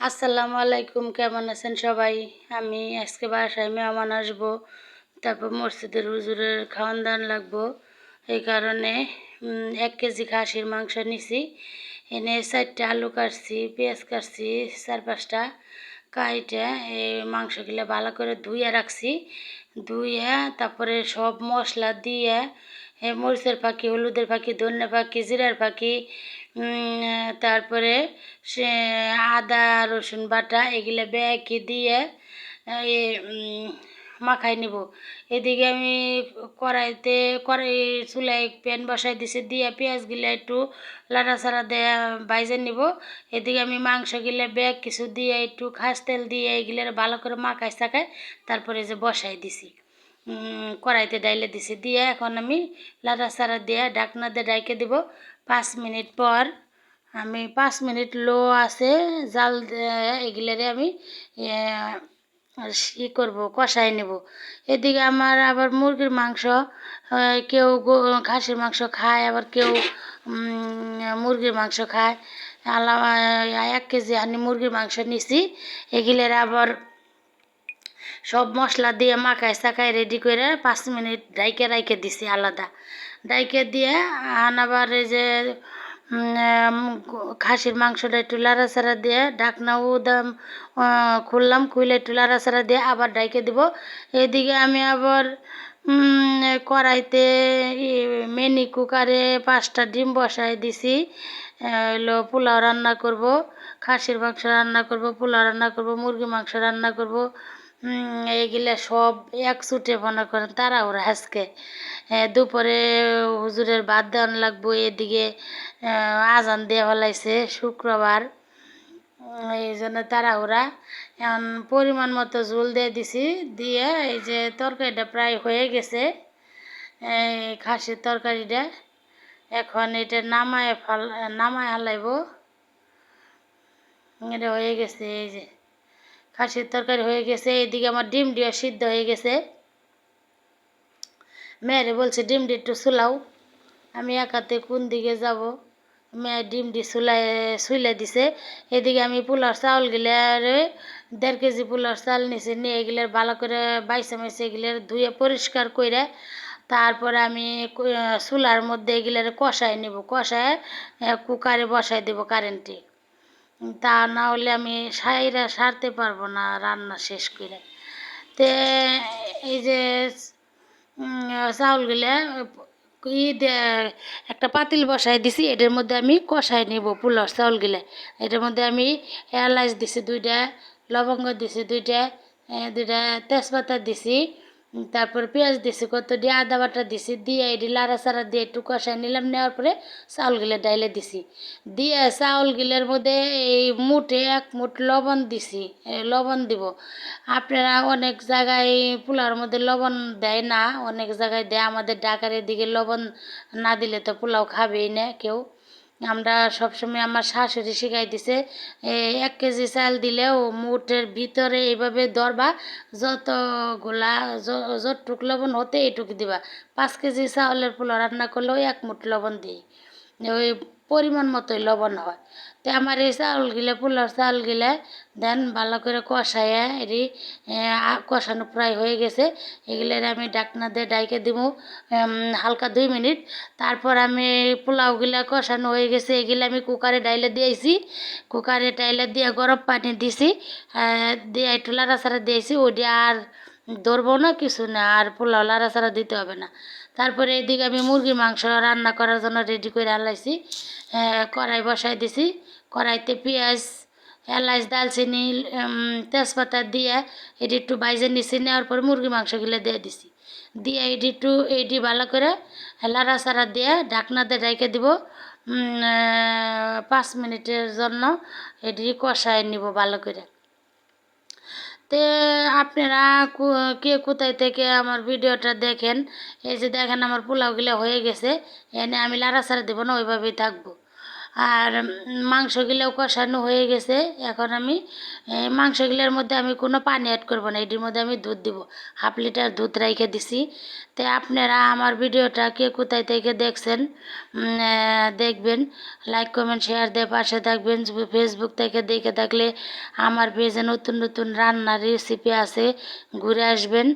আসসালামু আলাইকুম, কেমন আছেন সবাই? আমি আজকে বাসায় মেহমান আসব, তারপর মসজিদের হুজুরের খাওয়ান দাওয়ান লাগবো। এই কারণে এক কেজি খাসির মাংস নিছি। এনে চারটে আলু কাটছি, পেঁয়াজ কাটছি, চার পাঁচটা কাইটে এই মাংসগুলো ভালো করে ধুয়ে রাখছি। ধুয়ে তারপরে সব মশলা দিয়ে মরিচের পাখি হলুদের পাখি ধনে পাখি জিরার পাখি তারপরে সে আদা, রসুন বাটা এগুলো ব্যাগে দিয়ে মাখাই নিব। এদিকে আমি কড়াইতে কড়াই চুলায় প্যান বসাই দিছি, দিয়ে পেঁয়াজগুলো একটু লাড়াচাড়া দিয়ে বাইজে নিব। এদিকে আমি মাংসগুলো ব্যাগ কিছু দিয়ে একটু খাস তেল দিয়ে এগুলো ভালো করে মাখাই চাকাই তারপরে যে বসাই দিছি। কড়াইতে ডাইলে দিছি, দিয়ে এখন আমি লাড়াচাড়া দিয়ে ঢাকনা দিয়ে ডাইকে দিব। পাঁচ মিনিট পর আমি পাঁচ মিনিট লো আছে, জাল এগুলারে আমি ই করব কষাই নেব। এদিকে আমার আবার মুরগির মাংস কেউ খাসির মাংস খায়, আবার কেউ মুরগির মাংস খায়। আলাম এক কেজি হানি মুরগির মাংস নিছি। এগুলার আবার সব মশলা দিয়ে মাখায় চাকায় রেডি করে পাঁচ মিনিট ডাইকে রাইকে দিছি আলাদা। ডাইকে দিয়ে আন আবার এই যে খাসির মাংসটা একটু লাড়াচাড়া দিয়ে ঢাকনাও দাম খুললাম খুলে একটু লাড়াচাড়া দিয়ে আবার ডাইকে দিব। এদিকে আমি আবার কড়াইতে মিনি কুকারে পাঁচটা ডিম বসাই দিছি। হলো পোলাও রান্না করব, খাসির মাংস রান্না করব, পোলাও রান্না করব মুরগি মাংস রান্না করব। এইগুলা সব এক ছুটে মনে করেন তাড়াহুড়া আজকে। আহ, দুপুরে হুজুরের বাদ দেওয়ান লাগবো এদিকে আজান দিয়ে ফেলাইছে শুক্রবার। এই জন্য তাড়াহুড়া। এখন পরিমাণ মতো ঝোল দিয়ে দিছি দিয়ে এই যে তরকারিটা প্রায় হয়ে গেছে। এই খাসির তরকারিটা। এখন এটা নামায় ফাল নামায় হালাইব। এটা হয়ে গেছে এই যে। খাসির তরকারি হয়ে গেছে, এদিকে আমার ডিম ডিও সিদ্ধ হয়ে গেছে। মেয়েরে বলছে ডিমটি একটু চুলাও আমি একাতে কোন দিকে যাব? মেয়ে ডিম ডি চুলাই চুলে দিছে। এদিকে আমি পোলার চাউল গিলারে দেড় কেজি পোলার চাল নিছে, নিয়ে এগুলার ভালো করে বাইসে মাইসে এগুলার ধুয়ে পরিষ্কার করে তারপরে আমি চুলার মধ্যে এগুলার কষায় নিব, কষায় কুকারে বসাই দেব কারেন্টে তা না হলে আমি সাইরা সারতে পারব না রান্না শেষ করে। তে এই যে চাউলগুলা, ই একটা পাতিল বসাই দিছি, এটার মধ্যে আমি কষাই নিব পোলার চাউলগুলা। এটার মধ্যে আমি এলাচ দিছি দুইটা, লবঙ্গ দিছি দুইটা দুইটা তেজপাতা দিছি তারপর পেঁয়াজ দিছি, কত দিয়ে আদা বাটা দিছি, দিয়ে এটি লাড়া চাড়া দিয়ে একটু কষাই নিলাম, নেওয়ার পরে চাউলগুলো ডাইলে দিছি। দিয়ে চাউলগুলোর মধ্যে এই মুঠে এক মুঠ লবণ দিছি লবণ দিব। আপনারা অনেক জায়গায় পোলাওর মধ্যে লবণ দেয় না, অনেক জায়গায় দেয়, আমাদের ঢাকার এদিকে লবণ না দিলে তো পোলাও খাবেই না কেউ। আমরা সবসময় আমার শাশুড়ি শিখাই দিছে এক কেজি চাল দিলেও মুঠের ভিতরে এইভাবে ধরবা, যতগুলা যত যতটুক লবণ হতে এইটুক দিবা। পাঁচ কেজি চাউলের ফুল রান্না করলেও এক মুঠ লবণ দিই। ওই পরিমাণ মতোই লবণ হয়। তো আমার এই চাউলগুলো পোলার চাউলগুলো দেন ভালো করে কষাইয়া এটি কষানো প্রায় হয়ে গেছে। এগুলোর আমি ডাকনা দিয়ে ডাইকে দিব হালকা দুই মিনিট। তারপর আমি পোলাওগুলা কষানো হয়ে গেছে। এগুলো আমি কুকারে ডাইলে দিয়েছি। কুকারে ডাইলে দিয়ে গরম পানি দিছি দিয়ে একটু লাড়াচাড়া দিয়েছি। ওইটা আর ধরবো না কিছু না, আর পোলাও লাড়াচাড়া দিতে হবে না। তারপরে এদিকে আমি মুরগির মাংস রান্না করার জন্য রেডি করে আলাইছি। কড়াই বসাই দিছি। কড়াইতে পেঁয়াজ, এলাচ দালচিনি তেজপাতা দিয়ে এটি একটু বাইজে নিছি, নেওয়ার পর মুরগি মাংসগুলো দিয়ে দিছি। দিয়ে এটি একটু, এটি ভালো করে লাড়া চাড়া দিয়ে ঢাকনা দিয়ে রেখে দিব। পাঁচ মিনিটের জন্য এটি কষায় নিব ভালো করে। তে আপনারা কো- কোথায় থেকে আমার ভিডিওটা দেখেন, এই যে দেখেন আমার পোলাওগুলো হয়ে গেছে, এনে আমি লাড়াচাড়া দেবো না, ওইভাবেই থাকব। আর উম, মাংসগুলোও কষানো হয়ে গেছে। এখন আমি মাংসগুলোর মধ্যে আমি কোনো পানি অ্যাড করব না। এটির মধ্যে আমি দুধ দিব। হাফ লিটার দুধ রেখে দিছি। তো আপনারা আমার ভিডিওটা কে কোথায় থেকে দেখছেন দেখবেন। লাইক কমেন্ট শেয়ার দিয়ে পাশে থাকবেন। ফেসবুক থেকে দেখে থাকলে আমার পেজে নতুন নতুন রান্নার রেসিপি আছে ঘুরে আসবেন।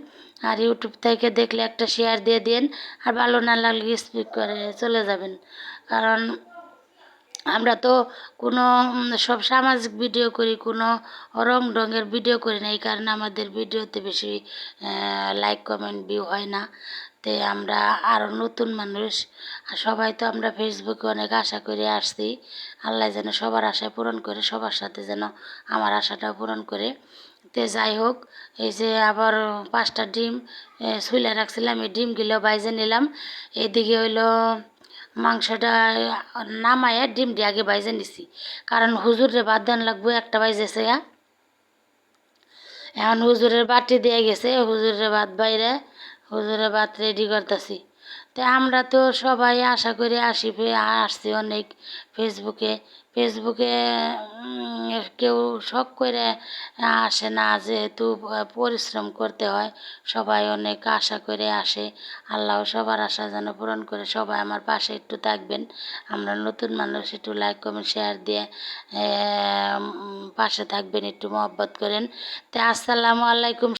আর ইউটিউব থেকে দেখলে একটা শেয়ার দিয়ে দিন আর ভালো না লাগলে স্পিক করে চলে যাবেন। কারণ আমরা তো কোনো সব সামাজিক ভিডিও করি, কোনো রং ঢঙের ভিডিও করি না। এই কারণে আমাদের ভিডিওতে বেশি লাইক কমেন্ট ভিউ হয় না। তে আমরা আরও নতুন মানুষ সবাই তো আমরা ফেসবুকে অনেক আশা করে আসছি। আল্লাহ যেন সবার আশা পূরণ করে, সবার সাথে যেন আমার আশাটাও পূরণ করে। তে যাই হোক, এই যে আবার পাঁচটা ডিম শুলে রাখছিলাম, এই ডিমগুলো বাইজে নিলাম। এদিকে হইল মাংসটা নামায় ডিমটি আগে বাইজে নিছি। কারণ হুজুরে বাদ দেন লাগবো, একটা বাইজেছে গা এখন হুজুরের বাটি দিয়ে গেছে, হুজুরের বাদ বাইরে, হুজুরের ভাত রেডি করতেছি। তো আমরা তো সবাই আশা করি আসি আসছি অনেক ফেসবুকে। ফেসবুকে কেউ শখ করে আসে না যেহেতু পরিশ্রম করতে হয়। সবাই অনেক আশা করে আসে। আল্লাহ সবার আশা যেন পূরণ করে। সবাই আমার পাশে একটু থাকবেন। আমরা নতুন মানুষ, একটু লাইক কমেন্ট শেয়ার দিয়ে পাশে থাকবেন, একটু মহব্বত করেন। তো আসসালামু আলাইকুম।